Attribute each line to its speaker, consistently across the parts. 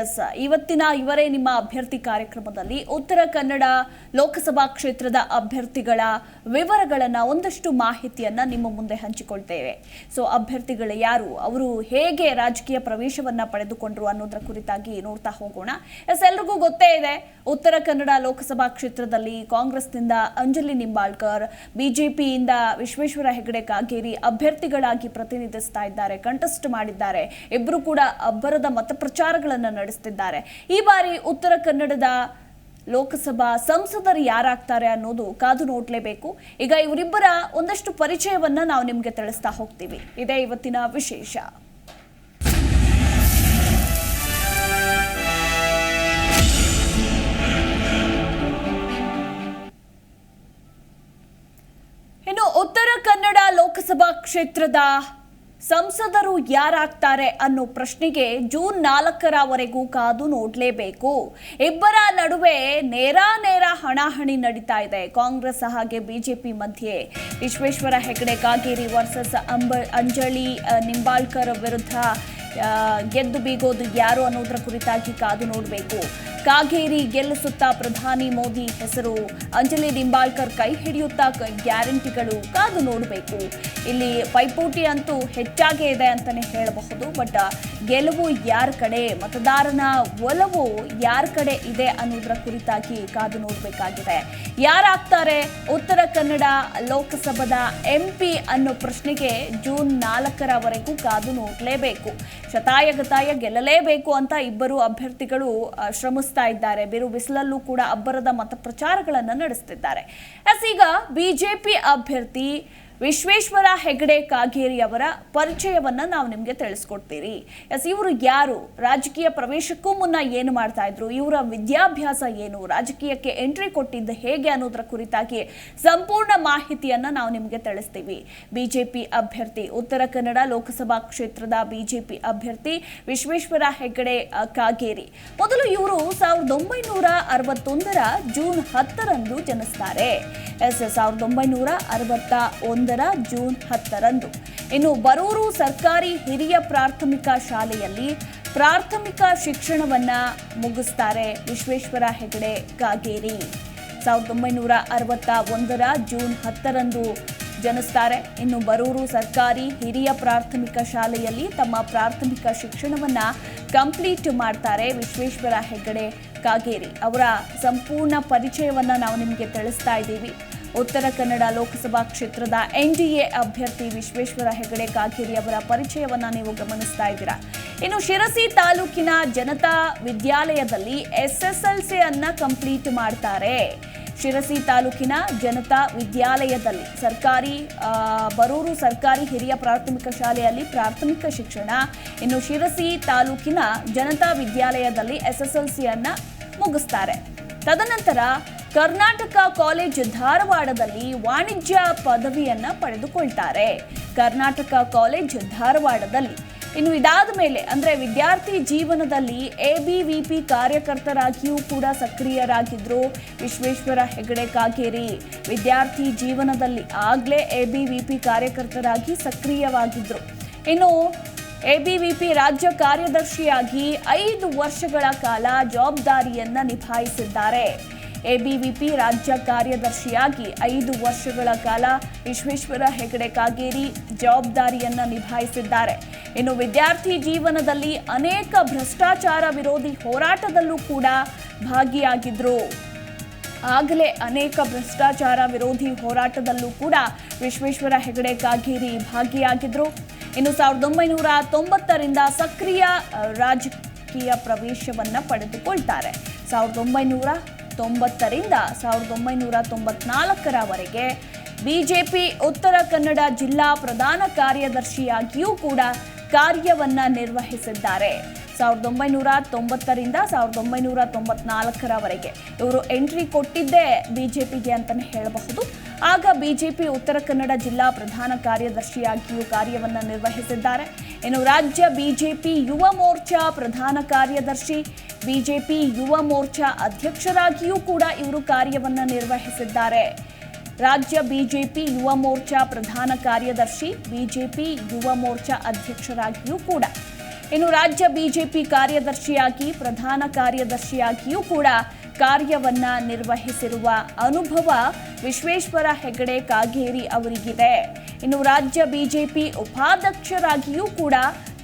Speaker 1: S, ಇವತ್ತಿನ ಇವರೇ ನಿಮ್ಮ ಅಭ್ಯರ್ಥಿ ಕಾರ್ಯಕ್ರಮದಲ್ಲಿ ಉತ್ತರ ಕನ್ನಡ ಲೋಕಸಭಾ ಕ್ಷೇತ್ರದ ಅಭ್ಯರ್ಥಿಗಳ ವಿವರಗಳನ್ನು ಒಂದಷ್ಟು ಮಾಹಿತಿಯನ್ನು ನಿಮ್ಮ ಮುಂದೆ ಹಂಚಿಕೊಳ್ತೇವೆ. ಸೊ ಅಭ್ಯರ್ಥಿಗಳು ಯಾರು? ಅವರು ಹೇಗೆ ರಾಜಕೀಯ ಪ್ರವೇಶವನ್ನು ಪಡೆದುಕೊಂಡ್ರು ಅನ್ನೋದರ ಕುರಿತಾಗಿ ನೋಡ್ತಾ ಹೋಗೋಣ. ಎಸ್, ಎಲ್ರಿಗೂ ಗೊತ್ತೇ ಇದೆ. ಉತ್ತರ ಕನ್ನಡ ಲೋಕಸಭಾ ಕ್ಷೇತ್ರದಲ್ಲಿ ಕಾಂಗ್ರೆಸ್ನಿಂದ ಅಂಜಲಿ ನಿಂಬಾಳ್ಕರ್, ಬಿಜೆಪಿಯಿಂದ ವಿಶ್ವೇಶ್ವರ ಹೆಗಡೆ ಕಾಗೇರಿ ಅಭ್ಯರ್ಥಿಗಳಾಗಿ ಪ್ರತಿನಿಧಿಸ್ತಾ ಇದ್ದಾರೆ ಕಂಟೆಸ್ಟ್ ಮಾಡಿದ್ದಾರೆ. ಇಬ್ಬರು ಕೂಡ ಅಬ್ಬರದ ಮತಪ್ರಚಾರಗಳನ್ನು ನಡೆಸ್ತಿದ್ದಾರೆ. ಈ ಬಾರಿ ಉತ್ತರ ಕನ್ನಡದ ಲೋಕಸಭಾ ಸಂಸದರು ಯಾರಾಗ್ತಾರೆ ಅನ್ನೋದು ಕಾದು ನೋಡ್ಲೇಬೇಕು. ಈಗ ಇವರಿಬ್ಬರ ಒಂದಷ್ಟು ಪರಿಚಯವನ್ನ ನಾವು ನಿಮ್ಗೆ ತಿಳಿಸ್ತಾ ಹೋಗ್ತೀವಿ. ಇದೇ ಇವತ್ತಿನ ವಿಶೇಷ. ಇನ್ನು ಉತ್ತರ ಕನ್ನಡ ಲೋಕಸಭಾ ಕ್ಷೇತ್ರದ ಸಂಸದರು ಯಾರಾಗ್ತಾರೆ ಅನ್ನೋ ಪ್ರಶ್ನೆಗೆ ಜೂನ್ ನಾಲ್ಕರವರೆಗೂ ಕಾದು ನೋಡಲೇಬೇಕು. ಇಬ್ಬರ ನಡುವೆ ನೇರ ನೇರ ಹಣಾಹಣಿ ನಡೀತಾ ಇದೆ. ಕಾಂಗ್ರೆಸ್ ಹಾಗೆ ಬಿಜೆಪಿ ಮಧ್ಯೆ ವಿಶ್ವೇಶ್ವರ ಹೆಗಡೆ, ಕಾಗೇರಿ ವರ್ಸಸ್ ಅಂಬ ಅಂಜಲಿ ನಿಂಬಾಳ್ಕರ್ ವಿರುದ್ಧ ಗೆದ್ದು ಬೀಗೋದು ಯಾರು ಅನ್ನೋದ್ರ ಕುರಿತಾಗಿ ಕಾದು ನೋಡಬೇಕು. ಕಾಗೇರಿ ಗೆಲ್ಲಿಸುತ್ತಾ ಪ್ರಧಾನಿ ಮೋದಿ ಹೆಸರು. ಅಂಜಲಿ ನಿಂಬಾಳ್ಕರ್ ಕೈ ಹಿಡಿಯುತ್ತಾ ಗ್ಯಾರಂಟಿಗಳು ಕಾದು ನೋಡಬೇಕು. ಇಲ್ಲಿ ಪೈಪೋಟಿ ಅಂತೂ ಹೆಚ್ಚಾಗೇ ಇದೆ ಅಂತಾನೆ ಹೇಳಬಹುದು ಬಟ್ ಗೆಲುವು ಯಾರ ಕಡೆ ಮತದಾರನ ಒಲವು ಯಾರ ಕಡೆ ಇದೆ ಅನ್ನೋದರ ಕುರಿತಾಗಿ ಕಾದು ನೋಡಬೇಕಾಗಿದೆ. ಯಾರಾಗ್ತಾರೆ? ಉತ್ತರ ಕನ್ನಡ ಲೋಕಸಭಾದ ಎಂಪಿ ಅನ್ನೋ ಪ್ರಶ್ನೆಗೆ ಜೂನ್ ನಾಲ್ಕರವರೆಗೂ ಕಾದು ನೋಡಲೇಬೇಕು. ಶತಾಯಗತಾಯ ಗೆಲ್ಲಲೇಬೇಕು ಅಂತ ಇಬ್ಬರು ಅಭ್ಯರ್ಥಿಗಳು ಆ, ಇದ್ದಾರೆ. ಬಿರು ಬಿಸಿಲಲ್ಲೂ ಕೂಡ ಅಬ್ಬರದ ಮತ ಪ್ರಚಾರಗಳನ್ನು ನಡೆಸುತ್ತಿದ್ದಾರೆ ಎಸ್ ಈಗ ಬಿಜೆಪಿ ಅಭ್ಯರ್ಥಿ ವಿಶ್ವೇಶ್ವರ ಹೆಗಡೆ ಕಾಗೇರಿ ಅವರ ಪರಿಚಯವನ್ನ ನಾವು ನಿಮಗೆ ತಿಳಿಸ್ಕೊಡ್ತೀರಿ. ಎಸ್, ಇವರು ಯಾರು? ರಾಜಕೀಯ ಪ್ರವೇಶಕ್ಕೂ ಮುನ್ನ ಏನು ಮಾಡ್ತಾ ಇದ್ರು? ಇವರ ವಿದ್ಯಾಭ್ಯಾಸ ಏನು? ರಾಜಕೀಯಕ್ಕೆ ಎಂಟ್ರಿ ಕೊಟ್ಟಿದ್ದು ಹೇಗೆ ಅನ್ನೋದರ ಕುರಿತಾಗಿ ಸಂಪೂರ್ಣ ಮಾಹಿತಿಯನ್ನ ನಾವು ನಿಮಗೆ ತಿಳಿಸ್ತೀವಿ. ಬಿಜೆಪಿ ಅಭ್ಯರ್ಥಿ, ಉತ್ತರ ಕನ್ನಡ ಲೋಕಸಭಾ ಕ್ಷೇತ್ರದ ಬಿಜೆಪಿ ಅಭ್ಯರ್ಥಿ ವಿಶ್ವೇಶ್ವರ ಹೆಗಡೆ ಕಾಗೇರಿ. ಮೊದಲು ಇವರು ಸಾವಿರದ ಒಂಬೈನೂರ ಅರವತ್ತೊಂದರ ಜೂನ್ ಹತ್ತರಂದು ಜನಿಸ್ತಾರೆ. ಎಸ್, ಸಾವಿರದ ಒಂಬೈನೂರ ಅರವತ್ತ ಒಂದರ ಜೂನ್ ಹತ್ತರಂದು. ಇನ್ನು ಬರೂರು ಸರ್ಕಾರಿ ಹಿರಿಯ ಪ್ರಾಥಮಿಕ ಶಾಲೆಯಲ್ಲಿ ಪ್ರಾಥಮಿಕ ಶಿಕ್ಷಣವನ್ನ ಮುಗಿಸ್ತಾರೆ ವಿಶ್ವೇಶ್ವರ ಹೆಗಡೆ ಕಾಗೇರಿ. ಸಾವಿರದ ಒಂಬೈನೂರ ಅರವತ್ತ ಒಂದರ ಜೂನ್ ಹತ್ತರಂದು ಜನಿಸ್ತಾರೆ. ಇನ್ನು ಬರೂರು ಸರ್ಕಾರಿ ಹಿರಿಯ ಪ್ರಾಥಮಿಕ ಶಾಲೆಯಲ್ಲಿ ತಮ್ಮ ಪ್ರಾಥಮಿಕ ಶಿಕ್ಷಣವನ್ನ ಕಂಪ್ಲೀಟ್ ಮಾಡ್ತಾರೆ ವಿಶ್ವೇಶ್ವರ ಹೆಗಡೆ ಕಾಗೇರಿ. ಅವರ ಸಂಪೂರ್ಣ ಪರಿಚಯವನ್ನು ನಾವು ನಿಮಗೆ ತಿಳಿಸ್ತಾ ಇದ್ದೀವಿ. ಉತ್ತರ ಕನ್ನಡ ಲೋಕಸಭಾ ಕ್ಷೇತ್ರದ ಎನ್ಡಿಎ ಅಭ್ಯರ್ಥಿ ವಿಶ್ವೇಶ್ವರ ಹೆಗಡೆ ಕಾಗೇರಿ ಅವರ ಪರಿಚಯವನ್ನ ನೀವು ಗಮನಿಸ್ತಾ ಇದ್ದೀರಾ. ಇನ್ನು ಶಿರಸಿ ತಾಲೂಕಿನ ಜನತಾ ವಿದ್ಯಾಲಯದಲ್ಲಿ ಎಸ್ಎಸ್ಎಲ್ಸಿ ಅನ್ನ ಕಂಪ್ಲೀಟ್ ಮಾಡ್ತಾರೆ. ಶಿರಸಿ ತಾಲೂಕಿನ ಜನತಾ ವಿದ್ಯಾಲಯದಲ್ಲಿ ಸರ್ಕಾರಿ ಬರೂರು ಸರ್ಕಾರಿ ಹಿರಿಯ ಪ್ರಾಥಮಿಕ ಶಾಲೆಯಲ್ಲಿ ಪ್ರಾಥಮಿಕ ಶಿಕ್ಷಣ, ಇನ್ನು ಶಿರಸಿ ತಾಲೂಕಿನ ಜನತಾ ವಿದ್ಯಾಲಯದಲ್ಲಿ ಎಸ್ ಎಸ್ ಎಲ್ ಮುಗಿಸ್ತಾರೆ. ತದನಂತರ ಕರ್ನಾಟಕ ಕಾಲೇಜ್ ಧಾರವಾಡದಲ್ಲಿ ವಾಣಿಜ್ಯ ಪದವಿಯನ್ನ ಪಡೆದುಕೊಳ್ತಾರೆ. ಕರ್ನಾಟಕ ಕಾಲೇಜ್ ಧಾರವಾಡದಲ್ಲಿ. ಇನ್ನು ಇದಾದ ಮೇಲೆ, ಅಂದ್ರೆ ವಿದ್ಯಾರ್ಥಿ ಜೀವನದಲ್ಲಿ ಎ ಬಿ ವಿ ಪಿ ಕಾರ್ಯಕರ್ತರಾಗಿಯೂ ಕೂಡ ಸಕ್ರಿಯರಾಗಿದ್ರು ವಿಶ್ವೇಶ್ವರ ಹೆಗಡೆ ಕಾಗೇರಿ. ವಿದ್ಯಾರ್ಥಿ ಜೀವನದಲ್ಲಿ ಆಗ್ಲೇ ಪಿ ಕಾರ್ಯಕರ್ತರಾಗಿ ಸಕ್ರಿಯವಾಗಿದ್ರು. ಇನ್ನು ಎ ಬಿ ವಿ ಪಿ ರಾಜ್ಯ ಕಾರ್ಯದರ್ಶಿಯಾಗಿ ಐದು ವರ್ಷಗಳ ಕಾಲ ಜವಾಬ್ದಾರಿಯನ್ನ ನಿಭಾಯಿಸಿದ್ದಾರೆ. ಎಬಿವಿಪಿ ರಾಜ್ಯ ಕಾರ್ಯದರ್ಶಿಯಾಗಿ ಐದು ವರ್ಷಗಳ ಕಾಲ ವಿಶ್ವೇಶ್ವರ ಹೆಗಡೆ ಕಾಗೇರಿ ಜವಾಬ್ದಾರಿಯನ್ನು ನಿಭಾಯಿಸಿದ್ದಾರೆ. ಇನ್ನು ವಿದ್ಯಾರ್ಥಿ ಜೀವನದಲ್ಲಿ ಅನೇಕ ಭ್ರಷ್ಟಾಚಾರ ವಿರೋಧಿ ಹೋರಾಟದಲ್ಲೂ ಕೂಡ ಭಾಗಿಯಾಗಿದ್ರು. ಆಗಲೇ ಅನೇಕ ಭ್ರಷ್ಟಾಚಾರ ವಿರೋಧಿ ಹೋರಾಟದಲ್ಲೂ ಕೂಡ ವಿಶ್ವೇಶ್ವರ ಹೆಗಡೆ ಕಾಗೇರಿ ಭಾಗಿಯಾಗಿದ್ರು. ಇನ್ನು ಸಾವಿರದ ಒಂಬೈನೂರ ತೊಂಬತ್ತರಿಂದ ಸಕ್ರಿಯ ರಾಜಕೀಯ ಪ್ರವೇಶವನ್ನು ಪಡೆದುಕೊಳ್ತಾರೆ. ಸಾವಿರದ ಒಂಬೈನೂರ ತೊಂಬತ್ತರಿಂದ ಸಾವಿರದ ಒಂಬೈನೂರ ತೊಂಬತ್ನಾಲ್ಕರವರೆಗೆ ಬಿಜೆಪಿ ಉತ್ತರ ಕನ್ನಡ ಜಿಲ್ಲಾ ಪ್ರಧಾನ ಕಾರ್ಯದರ್ಶಿಯಾಗಿಯೂ ಕೂಡ ಕಾರ್ಯವನ್ನ ನಿರ್ವಹಿಸಿದ್ದಾರೆ. ಸಾವಿರದ ಒಂಬೈನೂರ ತೊಂಬತ್ತರಿಂದ ಸಾವಿರದ ಒಂಬೈನೂರ ತೊಂಬತ್ನಾಲ್ಕರವರೆಗೆ. ಇವರು ಎಂಟ್ರಿ ಕೊಟ್ಟಿದ್ದೇ ಬಿಜೆಪಿಗೆ ಅಂತಲೇ ಹೇಳಬಹುದು. ಆಗ ಬಿಜೆಪಿ ಉತ್ತರ ಕನ್ನಡ ಜಿಲ್ಲಾ ಪ್ರಧಾನ ಕಾರ್ಯದರ್ಶಿಯಾಗಿಯೂ ಕಾರ್ಯವನ್ನು ನಿರ್ವಹಿಸಿದ್ದಾರೆ. ಇನ್ನು ರಾಜ್ಯ ಬಿಜೆಪಿ ಯುವ ಮೋರ್ಚಾ ಪ್ರಧಾನ ಕಾರ್ಯದರ್ಶಿ, ಬಿಜೆಪಿ ಯುವ ಮೋರ್ಚಾ ಅಧ್ಯಕ್ಷರಾಗಿಯೂ ಕೂಡ ಇವರು ಕಾರ್ಯವನ್ನು ನಿರ್ವಹಿಸಿದ್ದಾರೆ. ರಾಜ್ಯ ಬಿಜೆಪಿ ಯುವ ಮೋರ್ಚಾ ಪ್ರಧಾನ ಕಾರ್ಯದರ್ಶಿ, ಬಿಜೆಪಿ ಯುವ ಮೋರ್ಚಾ ಅಧ್ಯಕ್ಷರಾಗಿಯೂ ಕೂಡ. ಇನ್ನು ರಾಜ್ಯ ಬಿಜೆಪಿ ಕಾರ್ಯದರ್ಶಿಯಾಗಿ, ಪ್ರಧಾನ ಕಾರ್ಯದರ್ಶಿಯಾಗಿಯೂ ಕೂಡ ಕಾರ್ಯವನ್ನ ನಿರ್ವಹಿಸಿರುವ ಅನುಭವ ವಿಶ್ವೇಶ್ವರ ಹೆಗಡೆ ಕಾಗೇರಿ ಅವರಿಗಿದೆ. ಇನ್ನು ರಾಜ್ಯ ಬಿಜೆಪಿ ಉಪಾಧ್ಯಕ್ಷರಾಗಿಯೂ ಕೂಡ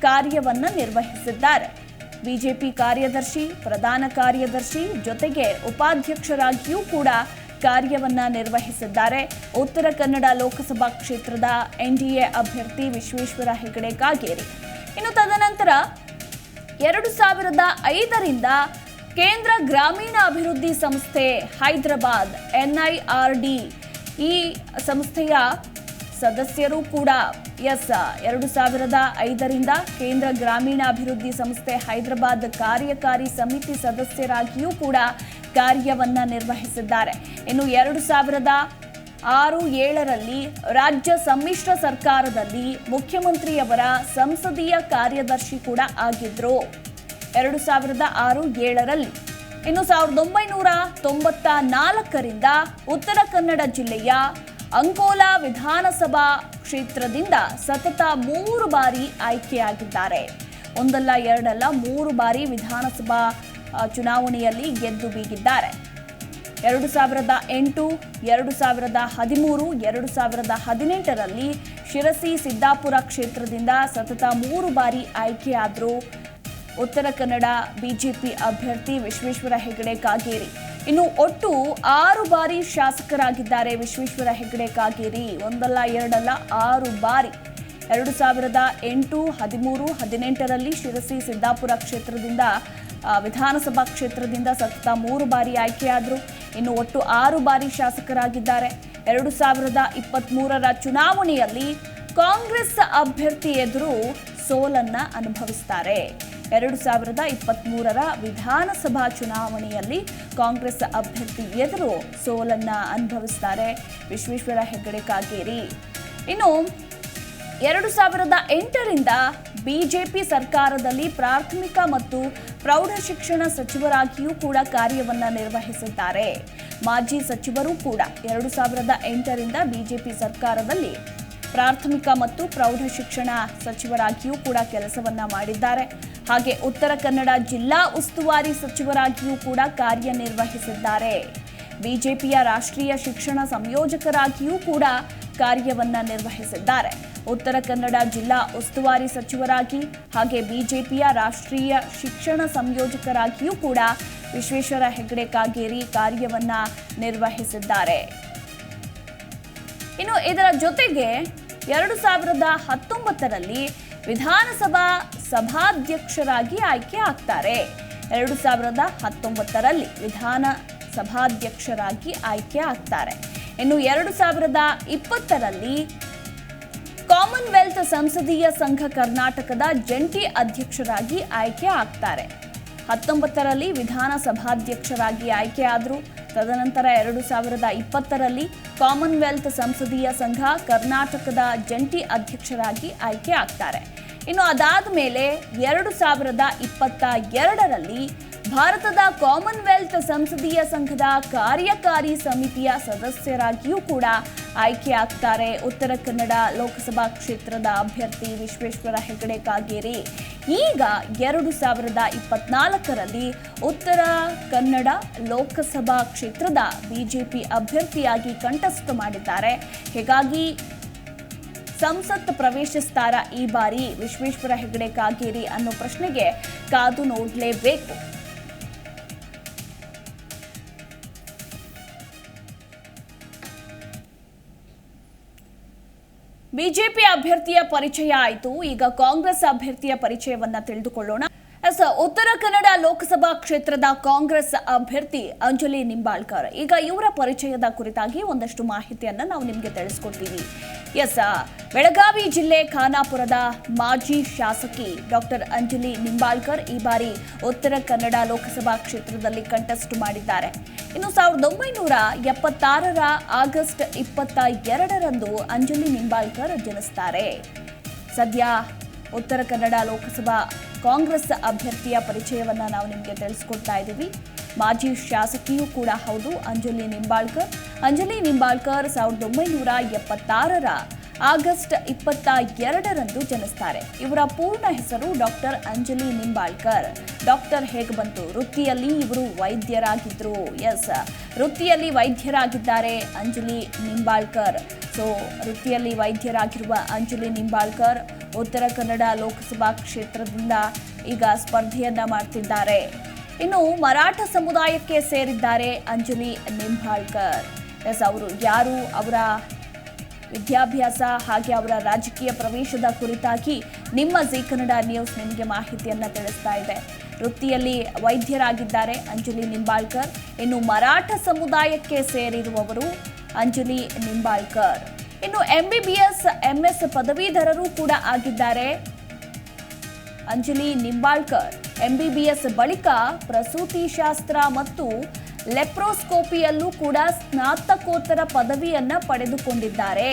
Speaker 1: ಕಾರ್ಯವನ್ನ ನಿರ್ವಹಿಸಿದ್ದಾರೆ. ಬಿಜೆಪಿ ಕಾರ್ಯದರ್ಶಿ, ಪ್ರಧಾನ ಕಾರ್ಯದರ್ಶಿ ಜೊತೆಗೆ ಉಪಾಧ್ಯಕ್ಷರಾಗಿಯೂ ಕೂಡ ಕಾರ್ಯವನ್ನ ನಿರ್ವಹಿಸಿದ್ದಾರೆ. ಉತ್ತರ ಕನ್ನಡ ಲೋಕಸಭಾ ಕ್ಷೇತ್ರದ ಎನ್ಡಿಎ ಅಭ್ಯರ್ಥಿ ವಿಶ್ವೇಶ್ವರ ಹೆಗಡೆ ಕಾಗೇರಿ. ಇನ್ನು ತದನಂತರ ಎರಡು ಸಾವಿರದ ಐದರಿಂದ ಕೇಂದ್ರ ಗ್ರಾಮೀಣ ಅಭಿವೃದ್ಧಿ ಸಂಸ್ಥೆ ಹೈದರಾಬಾದ್, ಎನ್ಐಆರ್ಡಿ ಈ ಸಂಸ್ಥೆಯ ಸದಸ್ಯರು ಕೂಡ, ಎಸ್, ಎರಡು ಸಾವಿರದ ಐದರಿಂದ ಕೇಂದ್ರ ಗ್ರಾಮೀಣ ಅಭಿವೃದ್ಧಿ ಸಂಸ್ಥೆ ಹೈದರಾಬಾದ್ ಕಾರ್ಯಕಾರಿ ಸಮಿತಿ ಸದಸ್ಯರಾಗಿಯೂ ಕೂಡ ಕಾರ್ಯವನ್ನು ನಿರ್ವಹಿಸಿದ್ದಾರೆ. ಇನ್ನು ಎರಡು ಸಾವಿರದ ಆರು ಏಳರಲ್ಲಿ ರಾಜ್ಯ ಸಮ್ಮಿಶ್ರ ಸರ್ಕಾರದಲ್ಲಿ ಮುಖ್ಯಮಂತ್ರಿಯವರ ಸಂಸದೀಯ ಕಾರ್ಯದರ್ಶಿ ಕೂಡ ಆಗಿದ್ರು. ಎರಡು ಸಾವಿರದ ಆರು ಏಳರಲ್ಲಿ. ಇನ್ನು ಸಾವಿರದ ಒಂಬೈನೂರ ತೊಂಬತ್ತ ನಾಲ್ಕರಿಂದ ಉತ್ತರ ಕನ್ನಡ ಜಿಲ್ಲೆಯ ಅಂಕೋಲಾ ವಿಧಾನಸಭಾ ಕ್ಷೇತ್ರದಿಂದ ಸತತ ಮೂರು ಬಾರಿ ಆಯ್ಕೆಯಾಗಿದ್ದಾರೆ. ಒಂದಲ್ಲ ಎರಡಲ್ಲ ಮೂರು ಬಾರಿ ವಿಧಾನಸಭಾ ಚುನಾವಣೆಯಲ್ಲಿ ಗೆದ್ದು ಬೀಗಿದ್ದಾರೆ. ಎರಡು ಸಾವಿರದ ಎಂಟು, ಎರಡು ಸಾವಿರದ ಹದಿಮೂರು, ಎರಡು ಸಾವಿರದ ಹದಿನೆಂಟರಲ್ಲಿ ಶಿರಸಿ ಸಿದ್ದಾಪುರ ಕ್ಷೇತ್ರದಿಂದ ಸತತ ಮೂರು ಬಾರಿ ಆಯ್ಕೆಯಾದರು. ಉತ್ತರ ಕನ್ನಡ ಬಿಜೆಪಿ ಅಭ್ಯರ್ಥಿ ವಿಶ್ವೇಶ್ವರ ಹೆಗಡೆ ಕಾಗೇರಿ. ಇನ್ನು ಒಟ್ಟು ಆರು ಬಾರಿ ಶಾಸಕರಾಗಿದ್ದಾರೆ ವಿಶ್ವೇಶ್ವರ ಹೆಗಡೆ ಕಾಗೇರಿ. ಒಂದಲ್ಲ, ಎರಡಲ್ಲ, ಆರು ಬಾರಿ. ಎರಡು ಸಾವಿರದ ಎಂಟು, ಹದಿಮೂರು, ಹದಿನೆಂಟರಲ್ಲಿ ಶಿರಸಿ ಸಿದ್ದಾಪುರ ಕ್ಷೇತ್ರದಿಂದ ವಿಧಾನಸಭಾ ಕ್ಷೇತ್ರದಿಂದ ಸತತ ಮೂರು ಬಾರಿ ಆಯ್ಕೆಯಾದರು. ಇನ್ನು ಒಟ್ಟು ಆರು ಬಾರಿ ಶಾಸಕರಾಗಿದ್ದಾರೆ. ಎರಡು ಸಾವಿರದ ಇಪ್ಪತ್ತ್ಮೂರರ ಚುನಾವಣೆಯಲ್ಲಿ ಕಾಂಗ್ರೆಸ್ ಅಭ್ಯರ್ಥಿ ಎದುರು ಸೋಲನ್ನ ಅನುಭವಿಸ್ತಾರೆ. ಎರಡು ಸಾವಿರದ ಇಪ್ಪತ್ತ್ಮೂರರ ವಿಧಾನಸಭಾ ಚುನಾವಣೆಯಲ್ಲಿ ಕಾಂಗ್ರೆಸ್ ಅಭ್ಯರ್ಥಿ ಎದುರು ಸೋಲನ್ನ ಅನುಭವಿಸ್ತಾರೆ ವಿಶ್ವೇಶ್ವರ ಹೆಗಡೆ ಕಾಗೇರಿ. ಇನ್ನು ಎರಡು ಸಾವಿರದ ಎಂಟರಿಂದ ಬಿಜೆಪಿ ಸರ್ಕಾರದಲ್ಲಿ ಪ್ರಾಥಮಿಕ ಮತ್ತು ಪ್ರೌಢಶಿಕ್ಷಣ ಸಚಿವರಾಗಿಯೂ ಕೂಡ ಕಾರ್ಯವನ್ನು ನಿರ್ವಹಿಸಿದ್ದಾರೆ. ಮಾಜಿ ಸಚಿವರು ಕೂಡ ಎರಡು ಸಾವಿರದ ಎಂಟರಿಂದ ಬಿಜೆಪಿ ಸರ್ಕಾರದಲ್ಲಿ ಪ್ರಾಥಮಿಕ ಮತ್ತು ಪ್ರೌಢಶಿಕ್ಷಣ ಸಚಿವರಾಗಿಯೂ ಕೂಡ ಕೆಲಸವನ್ನ ಮಾಡಿದ್ದಾರೆ. ಹಾಗೆ ಉತ್ತರ ಕನ್ನಡ ಜಿಲ್ಲಾ ಉಸ್ತುವಾರಿ ಸಚಿವರಾಗಿಯೂ ಕೂಡ ಕಾರ್ಯನಿರ್ವಹಿಸಿದ್ದಾರೆ. ಬಿಜೆಪಿಯ ರಾಷ್ಟ್ರೀಯ ಶಿಕ್ಷಣ ಸಂಯೋಜಕರಾಗಿಯೂ ಕೂಡ ಕಾರ್ಯವನ್ನ ನಿರ್ವಹಿಸಿದ್ದಾರೆ. ಉತ್ತರ ಕನ್ನಡ ಜಿಲ್ಲಾ ಉಸ್ತುವಾರಿ ಸಚಿವರಾಗಿ ಹಾಗೆ ಬಿಜೆಪಿಯ ರಾಷ್ಟ್ರೀಯ ಶಿಕ್ಷಣ ಸಂಯೋಜಕರಾಗಿಯೂ ಕೂಡ ವಿಶ್ವೇಶ್ವರ ಹೆಗಡೆ ಕಾಗೇರಿ ಕಾರ್ಯವನ್ನ ನಿರ್ವಹಿಸಿದ್ದಾರೆ. ಇನ್ನು ಇದರ ಜೊತೆಗೆ ಎರಡು ಸಾವಿರದ ಹತ್ತೊಂಬತ್ತರಲ್ಲಿ ವಿಧಾನಸಭಾ ಸಭಾಧ್ಯಕ್ಷರಾಗಿ ಆಯ್ಕೆ ಆಗ್ತಾರೆ. ಎರಡು ಸಾವಿರದ ಹತ್ತೊಂಬತ್ತರಲ್ಲಿ ವಿಧಾನ ಸಭಾಧ್ಯಕ್ಷರಾಗಿ ಆಯ್ಕೆ ಆಗ್ತಾರೆ. ಇನ್ನು ಎರಡು ಸಾವಿರದ ಇಪ್ಪತ್ತರಲ್ಲಿ ಕಾಮನ್ವೆಲ್ತ್ ಸಂಸದೀಯ ಸಂಘ ಕರ್ನಾಟಕದ ಜಂಟಿ ಅಧ್ಯಕ್ಷರಾಗಿ ಆಯ್ಕೆ ಆಗ್ತಾರೆ. ಹತ್ತೊಂಬತ್ತರಲ್ಲಿ ವಿಧಾನಸಭಾಧ್ಯಕ್ಷರಾಗಿ ಆಯ್ಕೆಯಾದರು ತದನಂತರ ಎರಡು ಸಾವಿರದ ಇಪ್ಪತ್ತರಲ್ಲಿ ಕಾಮನ್ವೆಲ್ತ್ ಸಂಸದೀಯ ಸಂಘ ಕರ್ನಾಟಕದ ಜಂಟಿ ಅಧ್ಯಕ್ಷರಾಗಿ ಆಯ್ಕೆ ಆಗ್ತಾರೆ. ಇನ್ನು ಅದಾದ ಮೇಲೆ ಎರಡು ಸಾವಿರದ ಇಪ್ಪತ್ತ ಎರಡರಲ್ಲಿ ಭಾರತದ ಕಾಮನ್ವೆಲ್ತ್ ಸಂಸದೀಯ ಸಂಘದ ಕಾರ್ಯಕಾರಿ ಸಮಿತಿಯ ಸದಸ್ಯರಾಗಿಯೂ ಕೂಡ ಆಯ್ಕೆಯಾಗ್ತಾರೆ. ಉತ್ತರ ಕನ್ನಡ ಲೋಕಸಭಾ ಕ್ಷೇತ್ರದ ಅಭ್ಯರ್ಥಿ ವಿಶ್ವೇಶ್ವರ ಹೆಗಡೆ ಕಾಗೇರಿ. ಈಗ ಎರಡು ಸಾವಿರದ ಇಪ್ಪತ್ನಾಲ್ಕರಲ್ಲಿ ಉತ್ತರ ಕನ್ನಡ ಲೋಕಸಭಾ ಕ್ಷೇತ್ರದ ಬಿಜೆಪಿ ಅಭ್ಯರ್ಥಿಯಾಗಿ ಕಂಟೆಸ್ಟ್ ಮಾಡಿದ್ದಾರೆ. ಹೀಗಾಗಿ ಸಂಸತ್ ಪ್ರವೇಶಿಸ್ತಾರ ಈ ಬಾರಿ ವಿಶ್ವೇಶ್ವರ ಹೆಗಡೆ ಕಾಗೇರಿ ಅನ್ನೋ ಪ್ರಶ್ನೆಗೆ ಕಾದು ನೋಡಲೇಬೇಕು. ಬಿಜೆಪಿ ಅಭ್ಯರ್ಥಿಯ ಪರಿಚಯ ಆಯಿತು. ಈಗ ಕಾಂಗ್ರೆಸ್ ಅಭ್ಯರ್ಥಿಯ ಪರಿಚಯವನ್ನ ತಿಳಿದುಕೊಳ್ಳೋಣ. ಉತ್ತರ ಕನ್ನಡ ಲೋಕಸಭಾ ಕ್ಷೇತ್ರದ ಕಾಂಗ್ರೆಸ್ ಅಭ್ಯರ್ಥಿ ಅಂಜಲಿ ನಿಂಬಾಳ್ಕರ್. ಈಗ ಇವರ ಪರಿಚಯದ ಕುರಿತಾಗಿ ಒಂದಷ್ಟು ಮಾಹಿತಿಯನ್ನ ನಾವು ನಿಮಗೆ ತಿಳಿಸ್ಕೊಡ್ತೀವಿ. ಎಸ್ ಬೆಳಗಾವಿ ಜಿಲ್ಲೆ ಖಾನಾಪುರದ ಮಾಜಿ ಶಾಸಕಿ ಡಾಕ್ಟರ್ ಅಂಜಲಿ ನಿಂಬಾಳ್ಕರ್ ಈ ಬಾರಿ ಉತ್ತರ ಕನ್ನಡ ಲೋಕಸಭಾ ಕ್ಷೇತ್ರದಲ್ಲಿ ಕಂಟೆಸ್ಟ್ ಮಾಡಿದ್ದಾರೆ. ಇನ್ನು ಸಾವಿರದ ಒಂಬೈನೂರ ಎಪ್ಪತ್ತಾರರ ಆಗಸ್ಟ್ ಇಪ್ಪತ್ತ ಎರಡರಂದು ಅಂಜಲಿ ನಿಂಬಾಳ್ಕರ್ ಜನಿಸ್ತಾರೆ. ಸದ್ಯ ಉತ್ತರ ಕನ್ನಡ ಲೋಕಸಭಾ ಕಾಂಗ್ರೆಸ್ ಅಭ್ಯರ್ಥಿಯ ಪರಿಚಯವನ್ನ ನಾವು ನಿಮಗೆ ತಿಳಿಸ್ಕೊಡ್ತಾ ಇದ್ದೀವಿ. ಮಾಜಿ ಶಾಸಕಿಯೂ ಕೂಡ ಹೌದು. ಅಂಜಲಿ ನಿಂಬಾಳ್ಕರ್. ಅಂಜಲಿ ನಿಂಬಾಳ್ಕರ್ ಸಾವಿರದ ಒಂಬೈನೂರ ಎಪ್ಪತ್ತಾರರ ಆಗಸ್ಟ್ ಇಪ್ಪತ್ತ ಎರಡರಂದು ಜನಿಸ್ತಾರೆ. ಇವರ ಪೂರ್ಣ ಹೆಸರು ಡಾಕ್ಟರ್ ಅಂಜಲಿ ನಿಂಬಾಳ್ಕರ್. ಡಾಕ್ಟರ್ ಹೇಗೆ ಬಂತು? ವೃತ್ತಿಯಲ್ಲಿ ಇವರು ವೈದ್ಯರಾಗಿದ್ದರು ಎಸ್, ವೃತ್ತಿಯಲ್ಲಿ ವೈದ್ಯರಾಗಿದ್ದಾರೆ ಅಂಜಲಿ ನಿಂಬಾಳ್ಕರ್. ಸೊ, ವೃತ್ತಿಯಲ್ಲಿ ವೈದ್ಯರಾಗಿರುವ ಅಂಜಲಿ ನಿಂಬಾಳ್ಕರ್ ಉತ್ತರ ಕನ್ನಡ ಲೋಕಸಭಾ ಕ್ಷೇತ್ರದಿಂದ ಈಗ ಸ್ಪರ್ಧೆಯನ್ನ ಮಾಡ್ತಿದ್ದಾರೆ. ಇನ್ನು ಮರಾಠ ಸಮುದಾಯಕ್ಕೆ ಸೇರಿದ್ದಾರೆ ಅಂಜಲಿ ನಿಂಬಾಳ್ಕರ್. ಎಸ್, ಅವರು ಯಾರು? ಅವರ ವಿದ್ಯಾಭ್ಯಾಸ ಹಾಗೆ ಅವರ ರಾಜಕೀಯ ಪ್ರವೇಶದ ಕುರಿತಾಗಿ ನಿಮ್ಮ ಜಿ ಕನ್ನಡ ನ್ಯೂಸ್ ನಿಮಗೆ ಮಾಹಿತಿಯನ್ನು ತಿಳಿಸ್ತಾ ಇದೆ. ವೃತ್ತಿಯಲ್ಲಿ ವೈದ್ಯರಾಗಿದ್ದಾರೆ ಅಂಜಲಿ ನಿಂಬಾಳ್ಕರ್. ಇನ್ನು ಮರಾಠ ಸಮುದಾಯಕ್ಕೆ ಸೇರಿರುವವರು ಅಂಜಲಿ ನಿಂಬಾಳ್ಕರ್. ಇನ್ನು M B B MBBS MS ಪದವೀಧರರು ಕೂಡ ಆಗಿದ್ದಾರೆ ಅಂಜಲಿ ನಿಂಬಾಳ್ಕರ್. ಎಂಬಿಬಿಎಸ್ ಬಳಿಕ ಪ್ರಸೂತಿ ಶಾಸ್ತ್ರ ಮತ್ತು ಲೆಪ್ರೋಸ್ಕೋಪಿಯಲ್ಲೂ ಕೂಡ ಸ್ನಾತಕೋತ್ತರ ಪದವಿಯನ್ನ ಪಡೆದುಕೊಂಡಿದ್ದಾರೆ.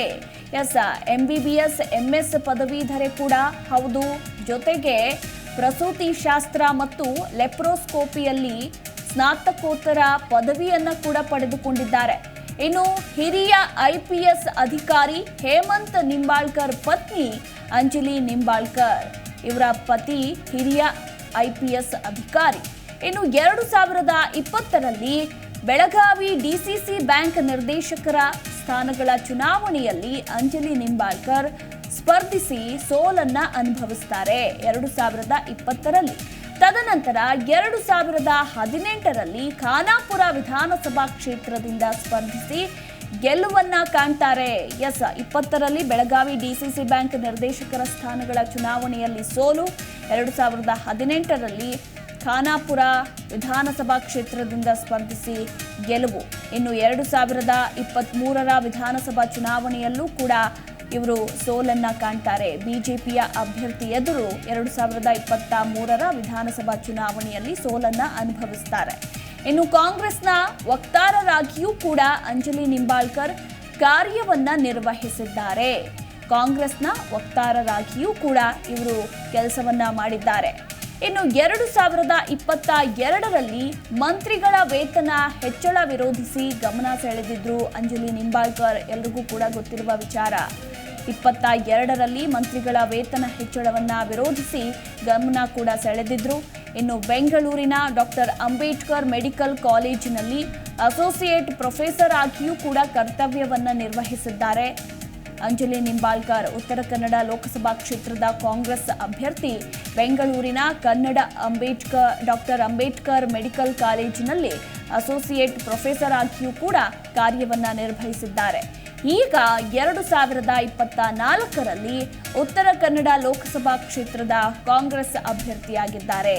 Speaker 1: ಎಸ್ ಎಂಬಿಬಿಎಸ್ ಎಂಎಸ್ ಪದವೀಧರೆ ಕೂಡ ಹೌದು. ಜೊತೆಗೆ ಪ್ರಸೂತಿ ಶಾಸ್ತ್ರ ಮತ್ತು ಲೆಪ್ರೋಸ್ಕೋಪಿಯಲ್ಲಿ ಸ್ನಾತಕೋತ್ತರ ಪದವಿಯನ್ನು ಕೂಡ ಪಡೆದುಕೊಂಡಿದ್ದಾರೆ. ಇನ್ನು ಹಿರಿಯ ಐಪಿಎಸ್ ಅಧಿಕಾರಿ ಹೇಮಂತ್ ನಿಂಬಾಳ್ಕರ್ ಪತ್ನಿ ಅಂಜಲಿ ನಿಂಬಾಳ್ಕರ್. ಇವರ ಪತಿ ಹಿರಿಯ ಐಪಿಎಸ್ ಅಧಿಕಾರಿ. ಇನ್ನು ಎರಡು ಸಾವಿರದ ಇಪ್ಪತ್ತರಲ್ಲಿ ಬೆಳಗಾವಿ ಡಿಸಿಸಿ ಬ್ಯಾಂಕ್ ನಿರ್ದೇಶಕರ ಸ್ಥಾನಗಳ ಚುನಾವಣೆಯಲ್ಲಿ ಅಂಜಲಿ ನಿಂಬಾಳ್ಕರ್ ಸ್ಪರ್ಧಿಸಿ ಸೋಲನ್ನ ಅನುಭವಿಸ್ತಾರೆ. ಎರಡು ಸಾವಿರದ ಇಪ್ಪತ್ತರಲ್ಲಿ. ತದನಂತರ ಎರಡು ಸಾವಿರದ ಹದಿನೆಂಟರಲ್ಲಿ ಖಾನಾಪುರ ವಿಧಾನಸಭಾ ಕ್ಷೇತ್ರದಿಂದ ಸ್ಪರ್ಧಿಸಿ ಗೆಲುವನ್ನ ಕಾಣ್ತಾರೆ. ಎಸ್, ಇಪ್ಪತ್ತರಲ್ಲಿ ಬೆಳಗಾವಿ ಡಿಸಿಸಿ ಬ್ಯಾಂಕ್ ನಿರ್ದೇಶಕರ ಸ್ಥಾನಗಳ ಚುನಾವಣೆಯಲ್ಲಿ ಸೋಲು ಎರಡು ಸಾವಿರದ ಹದಿನೆಂಟರಲ್ಲಿ ಖಾನಾಪುರ ವಿಧಾನಸಭಾ ಕ್ಷೇತ್ರದಿಂದ ಸ್ಪರ್ಧಿಸಿ ಗೆಲುವು. ಇನ್ನು ಎರಡು ಸಾವಿರದ ಇಪ್ಪತ್ತ್ಮೂರರ ವಿಧಾನಸಭಾ ಚುನಾವಣೆಯಲ್ಲೂ ಕೂಡ ಇವರು ಸೋಲನ್ನ ಕಾಣ್ತಾರೆ. ಬಿಜೆಪಿಯ ಅಭ್ಯರ್ಥಿ ಎದುರು ಎರಡು ಸಾವಿರದ ಇಪ್ಪತ್ತ ಮೂರರ ವಿಧಾನಸಭಾ ಚುನಾವಣೆಯಲ್ಲಿ ಸೋಲನ್ನ ಅನುಭವಿಸ್ತಾರೆ. ಇನ್ನು ಕಾಂಗ್ರೆಸ್ನ ವಕ್ತಾರರಾಗಿಯೂ ಕೂಡ ಅಂಜಲಿ ನಿಂಬಾಳ್ಕರ್ ಕಾರ್ಯವನ್ನ ನಿರ್ವಹಿಸಿದ್ದಾರೆ. ಕಾಂಗ್ರೆಸ್ನ ವಕ್ತಾರರಾಗಿಯೂ ಕೂಡ ಇವರು ಕೆಲಸವನ್ನ ಮಾಡಿದ್ದಾರೆ. ಇನ್ನು ಎರಡು ಸಾವಿರದ ಇಪ್ಪತ್ತ ಎರಡರಲ್ಲಿ ಮಂತ್ರಿಗಳ ವೇತನ ಹೆಚ್ಚಳ ವಿರೋಧಿಸಿ ಗಮನ ಸೆಳೆದಿದ್ರು ಅಂಜಲಿ ನಿಂಬಾಳ್ಕರ್, ಎಲ್ರಿಗೂ ಕೂಡ ಗೊತ್ತಿರುವ ವಿಚಾರ. ಇಪ್ಪತ್ತ ಎರಡರಲ್ಲಿ ಮಂತ್ರಿಗಳ ವೇತನ ಹೆಚ್ಚಳವನ್ನ ವಿರೋಧಿಸಿ ಗಮನ ಕೂಡ ಸೆಳೆದಿದ್ರು. ಇನ್ನು ಬೆಂಗಳೂರಿನ ಡಾಕ್ಟರ್ ಅಂಬೇಡ್ಕರ್ ಮೆಡಿಕಲ್ ಕಾಲೇಜಿನಲ್ಲಿ ಅಸೋಸಿಯೇಟ್ ಪ್ರೊಫೆಸರ್ ಆಗಿಯೂ ಕೂಡ ಕರ್ತವ್ಯವನ್ನು ನಿರ್ವಹಿಸಿದ್ದಾರೆ. ಅಂಜಲಿ ನಿಂಬಾಳ್ಕರ್, ಉತ್ತರ ಕನ್ನಡ ಲೋಕಸಭಾ ಕ್ಷೇತ್ರದ ಕಾಂಗ್ರೆಸ್ ಅಭ್ಯರ್ಥಿ, ಬೆಂಗಳೂರಿನ ಕನ್ನಡ ಅಂಬೇಡ್ಕರ್, ಡಾಕ್ಟರ್ ಅಂಬೇಡ್ಕರ್ ಮೆಡಿಕಲ್ ಕಾಲೇಜಿನಲ್ಲಿ ಅಸೋಸಿಯೇಟ್ ಪ್ರೊಫೆಸರ್ ಆಗಿಯೂ ಕೂಡ ಕಾರ್ಯವನ್ನು ನಿರ್ವಹಿಸಿದ್ದಾರೆ. ಈಗ ಎರಡು ಸಾವಿರದ ಇಪ್ಪತ್ತ ನಾಲ್ಕರಲ್ಲಿ ಉತ್ತರ ಕನ್ನಡ ಲೋಕಸಭಾ ಕ್ಷೇತ್ರದ ಕಾಂಗ್ರೆಸ್ ಅಭ್ಯರ್ಥಿಯಾಗಿದ್ದಾರೆ.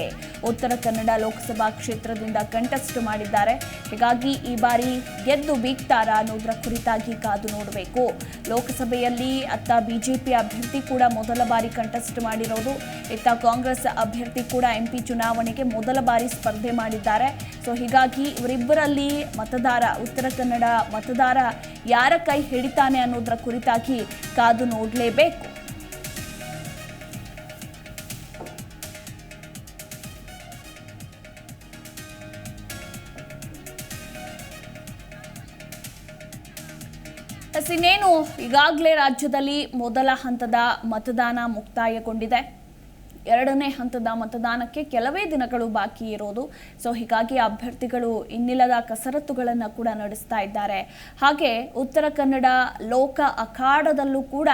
Speaker 1: ಉತ್ತರ ಕನ್ನಡ ಲೋಕಸಭಾ ಕ್ಷೇತ್ರದಿಂದ ಕಂಟೆಸ್ಟ್ ಮಾಡಿದ್ದಾರೆ. ಹೀಗಾಗಿ ಈ ಬಾರಿ ಗೆದ್ದು ಬೀಗ್ತಾರಾ ಅನ್ನೋದರ ಕುರಿತಾಗಿ ಕಾದು ನೋಡಬೇಕು. ಲೋಕಸಭೆಯಲ್ಲಿ ಅತ್ತ ಬಿಜೆಪಿ ಅಭ್ಯರ್ಥಿ ಕೂಡ ಮೊದಲ ಬಾರಿ ಕಂಟೆಸ್ಟ್ ಮಾಡಿರೋದು. ಇತ್ತ ಕಾಂಗ್ರೆಸ್ ಅಭ್ಯರ್ಥಿ ಕೂಡ ಎಂಪಿ ಚುನಾವಣೆಗೆ ಮೊದಲ ಬಾರಿ ಸ್ಪರ್ಧೆ ಮಾಡಿದ್ದಾರೆ. ಸೊ ಹೀಗಾಗಿ ಇವರಿಬ್ಬರಲ್ಲಿ ಮತದಾರ, ಉತ್ತರ ಕನ್ನಡ ಮತದಾರ ಯಾರ ಕೈ ಹಿಡಿತಾನೆ ಅನ್ನೋದರ ಕುರಿತಾಗಿ ಕಾದು ನೋಡಲೇಬೇಕು. ಇನ್ನೇನು ಈಗಾಗಲೇ ರಾಜ್ಯದಲ್ಲಿ ಮೊದಲ ಹಂತದ ಮತದಾನ ಮುಕ್ತಾಯಗೊಂಡಿದೆ. ಎರಡನೇ ಹಂತದ ಮತದಾನಕ್ಕೆ ಕೆಲವೇ ದಿನಗಳು ಬಾಕಿ ಇರೋದು. ಸೊ ಹೀಗಾಗಿ ಅಭ್ಯರ್ಥಿಗಳು ಇನ್ನಿಲ್ಲದ ಕಸರತ್ತುಗಳನ್ನು ಕೂಡ ನಡೆಸ್ತಾ ಇದ್ದಾರೆ. ಹಾಗೆ ಉತ್ತರ ಕನ್ನಡ ಲೋಕ ಅಖಾಡದಲ್ಲೂ ಕೂಡ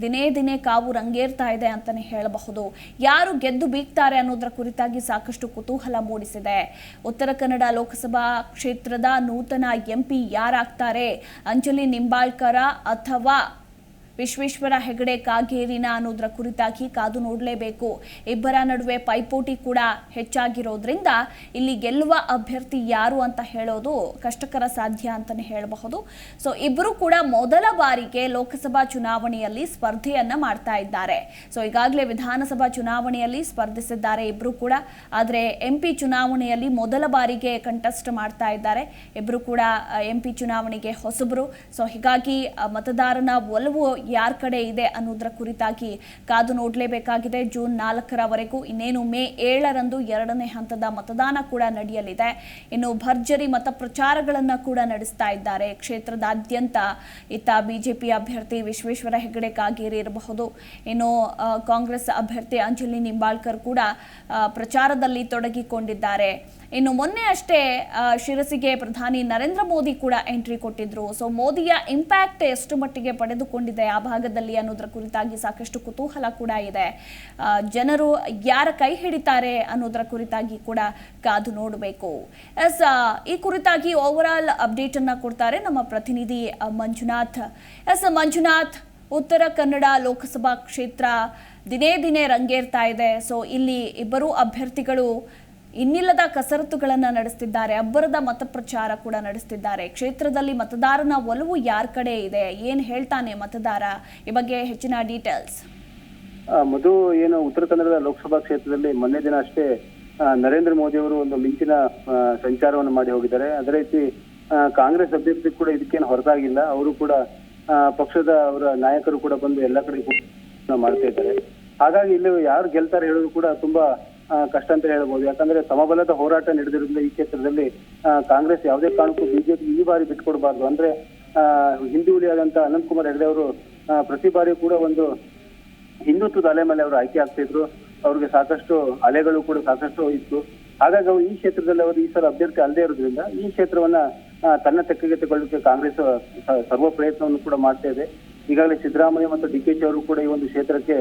Speaker 1: ದಿನೇ ದಿನೇ ಕಾವು ರಂಗೇರ್ತಾ ಇದೆ ಅಂತಲೇ ಹೇಳಬಹುದು. ಯಾರು ಗೆದ್ದು ಬೀಗ್ತಾರೆ ಅನ್ನೋದರ ಕುರಿತಾಗಿ ಸಾಕಷ್ಟು ಕುತೂಹಲ ಮೂಡಿಸಿದೆ. ಉತ್ತರ ಕನ್ನಡ ಲೋಕಸಭಾ ಕ್ಷೇತ್ರದ ನೂತನ ಎಂಪಿ ಯಾರಾಗ್ತಾರೆ? ಅಂಜಲಿ ನಿಂಬಾಳ್ಕರ ಅಥವಾ ವಿಶ್ವೇಶ್ವರ ಹೆಗಡೆ ಕಾಗೇರಿನ ಅನ್ನೋದರ ಕುರಿತಾಗಿ ಕಾದು ನೋಡಲೇಬೇಕು. ಇಬ್ಬರ ನಡುವೆ ಪೈಪೋಟಿ ಕೂಡ ಹೆಚ್ಚಾಗಿರೋದ್ರಿಂದ ಇಲ್ಲಿ ಗೆಲ್ಲುವ ಅಭ್ಯರ್ಥಿ ಯಾರು ಅಂತ ಹೇಳೋದು ಕಷ್ಟಕರ ಸಾಧ್ಯ ಅಂತಲೇ ಹೇಳಬಹುದು. ಸೊ ಇಬ್ಬರು ಕೂಡ ಮೊದಲ ಬಾರಿಗೆ ಲೋಕಸಭಾ ಚುನಾವಣೆಯಲ್ಲಿ ಸ್ಪರ್ಧೆಯನ್ನ ಮಾಡ್ತಾ ಇದ್ದಾರೆ. ಸೊ ಈಗಾಗಲೇ ವಿಧಾನಸಭಾ ಚುನಾವಣೆಯಲ್ಲಿ ಸ್ಪರ್ಧಿಸಿದ್ದಾರೆ ಇಬ್ಬರು ಕೂಡ. ಆದರೆ ಎಂ ಚುನಾವಣೆಯಲ್ಲಿ ಮೊದಲ ಬಾರಿಗೆ ಕಂಟೆಸ್ಟ್ ಮಾಡ್ತಾ ಇದ್ದಾರೆ. ಇಬ್ಬರು ಕೂಡ ಎಂ ಚುನಾವಣೆಗೆ ಹೊಸಬರು. ಸೊ ಹೀಗಾಗಿ ಮತದಾರನ ಒಲವು ಯಾರ ಕಡೆ ಇದೆ ಅನ್ನೋದರ ಕುರಿತಾಗಿ ಕಾದು ನೋಡಲೇಬೇಕಾಗಿದೆ. ಜೂನ್ ನಾಲ್ಕರವರೆಗೂ ಇನ್ನೇನು ಮೇ ಏಳರಂದು ಎರಡನೇ ಹಂತದ ಮತದಾನ ಕೂಡ ನಡೆಯಲಿದೆ. ಇನ್ನು ಭರ್ಜರಿ ಮತ ಪ್ರಚಾರಗಳನ್ನು ಕೂಡ ನಡೆಸ್ತಾ ಇದ್ದಾರೆ. ಕ್ಷೇತ್ರದಾದ್ಯಂತ ಇತ್ತ ಬಿಜೆಪಿ ಅಭ್ಯರ್ಥಿ ವಿಶ್ವೇಶ್ವರ ಹೆಗಡೆ ಕಾಗೇರಿ ಇರಬಹುದು. ಇನ್ನು ಕಾಂಗ್ರೆಸ್ ಅಭ್ಯರ್ಥಿ ಅಂಜಲಿ ನಿಂಬಾಳ್ಕರ್ ಕೂಡ ಪ್ರಚಾರದಲ್ಲಿ ತೊಡಗಿಕೊಂಡಿದ್ದಾರೆ. ಇನ್ನು ಮೊನ್ನೆ ಅಷ್ಟೇ ಶಿರಸಿಗೆ ಪ್ರಧಾನಿ ನರೇಂದ್ರ ಮೋದಿ ಕೂಡ ಎಂಟ್ರಿ ಕೊಟ್ಟಿದ್ರು. ಸೊ ಮೋದಿಯ ಇಂಪ್ಯಾಕ್ಟ್ ಎಷ್ಟು ಮಟ್ಟಿಗೆ ಪಡೆದುಕೊಂಡಿದೆ ಆ ಭಾಗದಲ್ಲಿ ಅನ್ನೋದ್ರ ಕುರಿತಾಗಿ ಸಾಕಷ್ಟು ಕುತೂಹಲ ಕೂಡ ಇದೆ. ಜನರು ಯಾರ ಕೈ ಹಿಡಿತಾರೆ ಅನ್ನೋದರ ಕುರಿತಾಗಿ ಕೂಡ ಕಾದು ನೋಡಬೇಕು. ಎಸ್ ಈ ಕುರಿತಾಗಿ ಓವರ್ ಆಲ್ ಅಪ್ಡೇಟ್ ಅನ್ನ ಕೊಡ್ತಾರೆ ನಮ್ಮ ಪ್ರತಿನಿಧಿ ಮಂಜುನಾಥ್. ಎಸ್ ಮಂಜುನಾಥ್, ಉತ್ತರ ಕನ್ನಡ ಲೋಕಸಭಾ ಕ್ಷೇತ್ರ ದಿನೇ ದಿನೇ ರಂಗೇರ್ತಾ ಇದೆ. ಸೊ ಇಲ್ಲಿ ಇಬ್ಬರು ಅಭ್ಯರ್ಥಿಗಳು ಇನ್ನಿಲ್ಲದ ಕಸರತ್ತುಗಳನ್ನು ನಡೆಸ್ತಿದ್ದಾರೆ, ಅಬ್ಬರದ ಮತ ಪ್ರಚಾರ ಕೂಡ ನಡೆಸ್ತಿದ್ದಾರೆ. ಕ್ಷೇತ್ರದಲ್ಲಿ ಮತದಾರನ ಒಲವು ಯಾರ ಕಡೆ ಇದೆ? ಏನು ಹೇಳ್ತಾನೆ ಮತದಾರ? ಈ ಬಗ್ಗೆ ಹೆಚ್ಚಿನ ಡೀಟೇಲ್ಸ್
Speaker 2: ಮಧು, ಏನು ಉತ್ತರ ಕನ್ನಡದ ಲೋಕಸಭಾ ಕ್ಷೇತ್ರದಲ್ಲಿ ಮೊನ್ನೆ ದಿನ ಅಷ್ಟೇ ನರೇಂದ್ರ ಮೋದಿ ಅವರು ಒಂದು ಮಿಂಚಿನ ಸಂಚಾರವನ್ನು ಮಾಡಿ ಹೋಗಿದ್ದಾರೆ. ಅದೇ ರೀತಿ ಕಾಂಗ್ರೆಸ್ ಅಭ್ಯರ್ಥಿ ಕೂಡ ಇದಕ್ಕೇನು ಹೊರತಾಗಿಲ್ಲ. ಅವರು ಕೂಡ ಪಕ್ಷದ ಅವರ ನಾಯಕರು ಕೂಡ ಬಂದು ಎಲ್ಲ ಕಡೆ ಮಾಡ್ತಾ ಇದ್ದಾರೆ. ಹಾಗಾಗಿ ಇಲ್ಲಿ ಯಾರು ಗೆಲ್ತಾರೆ ಹೇಳೋದು ಕೂಡ ತುಂಬಾ ಕಷ್ಟ ಅಂತ ಹೇಳ್ಬೋದು. ಯಾಕಂದ್ರೆ ಸಮಬಲದ ಹೋರಾಟ ನಡೆದಿರೋದ್ರಿಂದ ಈ ಕ್ಷೇತ್ರದಲ್ಲಿ ಕಾಂಗ್ರೆಸ್ ಯಾವುದೇ ಕಾರಣಕ್ಕೂ ಬಿಜೆಪಿ ಈ ಬಾರಿ ಬಿಟ್ಕೊಡ್ಬಾರ್ದು. ಅಂದ್ರೆ ಆ, ಅನಂತ್ ಅನಂತಕುಮಾರ್ ಹೆಗಡೆ ಅವರು ಪ್ರತಿ ಬಾರಿ ಕೂಡ ಒಂದು ಹಿಂದುತ್ವದ ಅಲೆ ಮೇಲೆ ಅವರು ಆಯ್ಕೆ ಆಗ್ತಿದ್ರು ಅವ್ರಿಗೆ ಸಾಕಷ್ಟು ಅಲೆಗಳು ಕೂಡ ಸಾಕಷ್ಟು ಇತ್ತು. ಹಾಗಾಗಿ ಅವರು ಈ ಕ್ಷೇತ್ರದಲ್ಲಿ ಅವರು ಈ ಸಲ ಅಭ್ಯರ್ಥಿ ಅಲ್ಲದೆ ಇರೋದ್ರಿಂದ ಈ ಕ್ಷೇತ್ರವನ್ನ ತನ್ನ ತೆಕ್ಕೆಗೆ ತಗೊಳ್ಳಲಿಕ್ಕೆ ಕಾಂಗ್ರೆಸ್ ಸರ್ವ ಪ್ರಯತ್ನವನ್ನು ಕೂಡ ಮಾಡ್ತಾ ಇದೆ. ಈಗಾಗಲೇ ಸಿದ್ದರಾಮಯ್ಯ ಮತ್ತು ಡಿ ಕೆ ಶಿ ಅವರು ಕೂಡ ಈ ಒಂದು ಕ್ಷೇತ್ರಕ್ಕೆ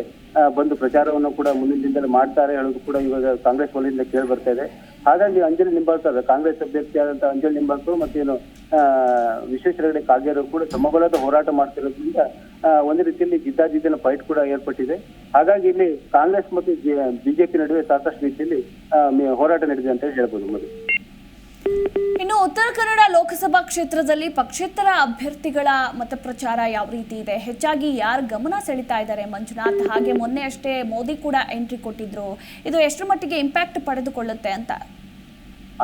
Speaker 2: ಬಂದು ಪ್ರಚಾರವನ್ನು ಕೂಡ ಮುಂದಿನ ದಿನದಲ್ಲಿ ಮಾಡ್ತಾರೆ ಹೇಳೋದು ಕೂಡ ಇವಾಗ ಕಾಂಗ್ರೆಸ್ ವಲಯದಿಂದ ಕೇಳಿ ಬರ್ತಾ ಇದೆ. ಹಾಗಾಗಿ ಅಂಜಲಿ ನಿಂಬಾಳ್ಕರ್, ಕಾಂಗ್ರೆಸ್ ಅಭ್ಯರ್ಥಿಯಾದಂತ ಅಂಜಲಿ ನಿಂಬಾಳ್ಕರ್ ಮತ್ತೇನು ವಿಶ್ವೇಶ್ವರ ಹೆಗಡೆ ಕಾಗೇರು ಕೂಡ ಸಮಬಲದ ಹೋರಾಟ ಮಾಡ್ತಿರೋದ್ರಿಂದ ಒಂದು ರೀತಿಯಲ್ಲಿ ಜಿದ್ದಾಜಿದ್ದಿನ ಫೈಟ್ ಕೂಡ ಏರ್ಪಟ್ಟಿದೆ. ಹಾಗಾಗಿ ಇಲ್ಲಿ ಕಾಂಗ್ರೆಸ್ ಮತ್ತು ಬಿಜೆಪಿ ನಡುವೆ ಸಾಕಷ್ಟು ರೀತಿಯಲ್ಲಿ ಹೋರಾಟ ನಡೆದಿದೆ ಅಂತ ಹೇಳ್ಬೋದು ಮಧು
Speaker 1: ಇನ್ನು ಉತ್ತರ ಕನ್ನಡ ಲೋಕಸಭಾ ಕ್ಷೇತ್ರದಲ್ಲಿ ಪಕ್ಷೇತರ ಅಭ್ಯರ್ಥಿಗಳ ಮತ ಪ್ರಚಾರ ಯಾವ ರೀತಿ ಇದೆ? ಹೆಚ್ಚಾಗಿ ಯಾರು ಗಮನ ಸೆಳೀತಾ ಇದ್ದಾರೆ ಮಂಜುನಾಥ್? ಹಾಗೆ ಮೊನ್ನೆ ಅಷ್ಟೇ ಮೋದಿ ಕೂಡ ಎಂಟ್ರಿ ಕೊಟ್ಟಿದ್ರು. ಇದು ಎಷ್ಟರ ಮಟ್ಟಿಗೆ ಇಂಪ್ಯಾಕ್ಟ್ ಪಡೆದುಕೊಳ್ಳುತ್ತೆ ಅಂತ?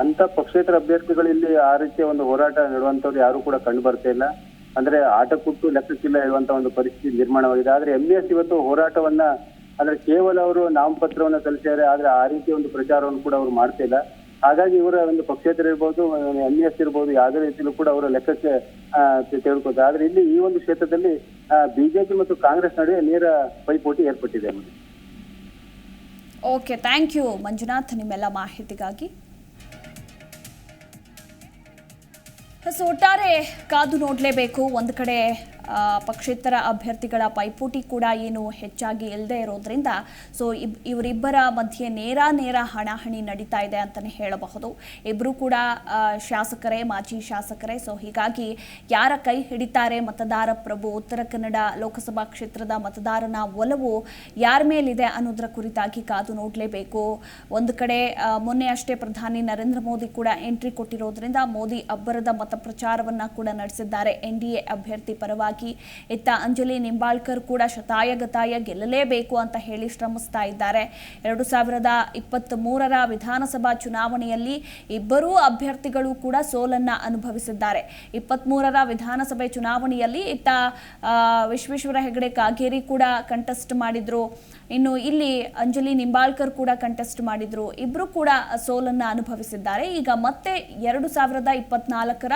Speaker 2: ಅಂತ ಪಕ್ಷೇತರ ಅಭ್ಯರ್ಥಿಗಳು ಇಲ್ಲಿ ಆ ರೀತಿಯ ಒಂದು ಹೋರಾಟ ನಡುವಂತವ್ರು ಯಾರು ಕೂಡ ಕಂಡು ಬರ್ತಾ ಇಲ್ಲ. ಅಂದ್ರೆ ಆಟ ಕುಟ್ಟು ಲೆಕ್ಕಕ್ಕಿಲ್ಲ ಹೇಳುವಂತ ಒಂದು ಪರಿಸ್ಥಿತಿ ನಿರ್ಮಾಣವಾಗಿದೆ. ಆದ್ರೆ ಎಂ ಎಸ್ ಇವತ್ತು ಹೋರಾಟವನ್ನ, ಅಂದ್ರೆ ಕೇವಲ ಅವರು ನಾಮಪತ್ರವನ್ನ ಸಲ್ಲಿಸಿದ್ದಾರೆ ಆದ್ರೆ ಆ ರೀತಿಯ ಒಂದು ಪ್ರಚಾರವನ್ನು ಕೂಡ ಅವರು ಮಾಡ್ತಾ ಇಲ್ಲ. ಹಾಗಾಗಿ ಇವರ ಒಂದು ಪಕ್ಷೇತರ ಇರ್ಬೋದು ಎಂ ಎಸ್ ಇರ್ಬೋದು, ಯಾವುದೇ ರೀತಿಯಲ್ಲೂ ಕೂಡ ಅವರ ಲೆಕ್ಕಕ್ಕೆ ತೆಗೆದುಕೊಳ್ತಾರೆ ಆದ್ರೆ ಇಲ್ಲಿ ಈ ಒಂದು ಕ್ಷೇತ್ರದಲ್ಲಿ ಬಿಜೆಪಿ ಮತ್ತು ಕಾಂಗ್ರೆಸ್ ನಡುವೆ ನೇರ ಪೈಪೋಟಿ ಏರ್ಪಟ್ಟಿದೆ
Speaker 1: ಓಕೆ, ಥ್ಯಾಂಕ್ ಯು ಮಂಜುನಾಥ್ ನಿಮ್ಮೆಲ್ಲ ಮಾಹಿತಿಗಾಗಿ. ಸೊ, ಒಟ್ಟಾರೆ ಕಾದು ನೋಡಲೇಬೇಕು. ಒಂದು ಕಡೆ ಪಕ್ಷೇತರ ಅಭ್ಯರ್ಥಿಗಳ ಪೈಪೋಟಿ ಕೂಡ ಏನು ಹೆಚ್ಚಾಗಿ ಇಲ್ಲದೆ ಇರೋದ್ರಿಂದ ಸೊ ಇಬ್, ಇವರಿಬ್ಬರ ಮಧ್ಯೆ ನೇರ ನೇರ ಹಣಾಹಣಿ ನಡೀತಾ ಇದೆ ಅಂತಲೇ ಹೇಳಬಹುದು. ಇಬ್ಬರು ಕೂಡ ಶಾಸಕರೇ, ಮಾಜಿ ಶಾಸಕರೇ ಸೊ ಹೀಗಾಗಿ ಯಾರ ಕೈ ಹಿಡಿತಾರೆ ಮತದಾರ ಪ್ರಭು? ಉತ್ತರ ಕನ್ನಡ ಲೋಕಸಭಾ ಕ್ಷೇತ್ರದ ಮತದಾರನ ಒಲವು ಯಾರ ಮೇಲಿದೆ ಅನ್ನೋದರ ಕುರಿತಾಗಿ ಕಾದು ನೋಡಲೇಬೇಕು. ಒಂದು ಕಡೆ ಮೊನ್ನೆ ಅಷ್ಟೇ ಪ್ರಧಾನಿ ನರೇಂದ್ರ ಮೋದಿ ಕೂಡ ಎಂಟ್ರಿ ಕೊಟ್ಟಿರೋದ್ರಿಂದ ಮೋದಿ ಅಬ್ಬರದ ಮತ ಪ್ರಚಾರವನ್ನ ಕೂಡ ನಡೆಸಿದ್ದಾರೆ. ಎನ್ ಡಿ ಎ ಅಭ್ಯರ್ಥಿ ಪರವಾಗಿ ಇತ್ತ ಅಂಜಲಿ ನಿಂಬಾಳ್ಕರ್ ಕೂಡ ಶತಾಯಗತಾಯ ಗೆಲ್ಲಲೇಬೇಕು ಅಂತ ಹೇಳಿ ಶ್ರಮಿಸ್ತಾ ಇದ್ದಾರೆ. ಎರಡು ಸಾವಿರದ ಇಪ್ಪತ್ತ್ ಮೂರರ ವಿಧಾನಸಭಾ ಚುನಾವಣೆಯಲ್ಲಿ ಇಬ್ಬರೂ ಅಭ್ಯರ್ಥಿಗಳು ಕೂಡ ಸೋಲನ್ನ ಅನುಭವಿಸಿದ್ದಾರೆ. ಇಪ್ಪತ್ತ್ ಮೂರರ ವಿಧಾನಸಭೆ ಚುನಾವಣೆಯಲ್ಲಿ ಇತ್ತ ವಿಶ್ವೇಶ್ವರ ಹೆಗಡೆ ಕಾಗೇರಿ ಕೂಡ ಕಂಟೆಸ್ಟ್ ಮಾಡಿದ್ರು. ಇನ್ನು ಇಲ್ಲಿ ಅಂಜಲಿ ನಿಂಬಾಳ್ಕರ್ ಕೂಡ ಕಂಟೆಸ್ಟ್ ಮಾಡಿದ್ರು. ಇಬ್ರು ಕೂಡ ಸೋಲನ್ನ ಅನುಭವಿಸಿದ್ದಾರೆ. ಈಗ ಮತ್ತೆ ಎರಡು ಸಾವಿರದ ಇಪ್ಪತ್ನಾಲ್ಕರ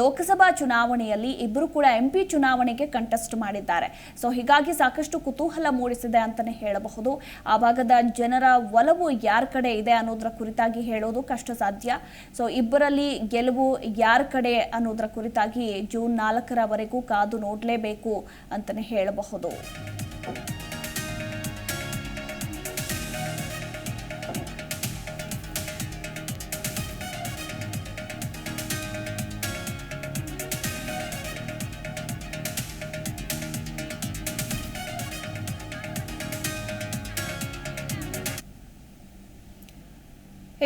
Speaker 1: ಲೋಕಸಭಾ ಚುನಾವಣೆಯಲ್ಲಿ ಇಬ್ರು ಕೂಡ ಎಂ ಪಿ ಚುನಾವಣೆಗೆ ಕಂಟೆಸ್ಟ್ ಮಾಡಿದ್ದಾರೆ. ಸೊ ಹೀಗಾಗಿ ಸಾಕಷ್ಟು ಕುತೂಹಲ ಮೂಡಿಸಿದೆ ಅಂತಾನೆ ಹೇಳಬಹುದು. ಆ ಭಾಗದ ಜನರ ಒಲವು ಯಾರ ಕಡೆ ಇದೆ ಅನ್ನೋದರ ಕುರಿತಾಗಿ ಹೇಳೋದು ಕಷ್ಟ ಸಾಧ್ಯ ಸೊ ಇಬ್ಬರಲ್ಲಿ ಗೆಲುವು ಯಾರ ಕಡೆ ಅನ್ನೋದರ ಕುರಿತಾಗಿ ಜೂನ್ ನಾಲ್ಕರವರೆಗೂ ಕಾದು ನೋಡಲೇಬೇಕು ಅಂತಾನೆ ಹೇಳಬಹುದು.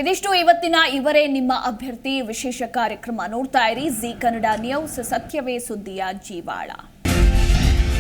Speaker 1: ಇದಿಷ್ಟು ಇವತ್ತಿನ ಇವರೇ ನಿಮ್ಮ ಅಭ್ಯರ್ಥಿ ವಿಶೇಷ ಕಾರ್ಯಕ್ರಮ ನೋಡ್ತಾ ಇರಿ. ಜಿ ಕನ್ನಡ ನ್ಯೂಸ್, ಸತ್ಯವೇ ಸುದ್ದಿಯ ಜೀವಾಳ.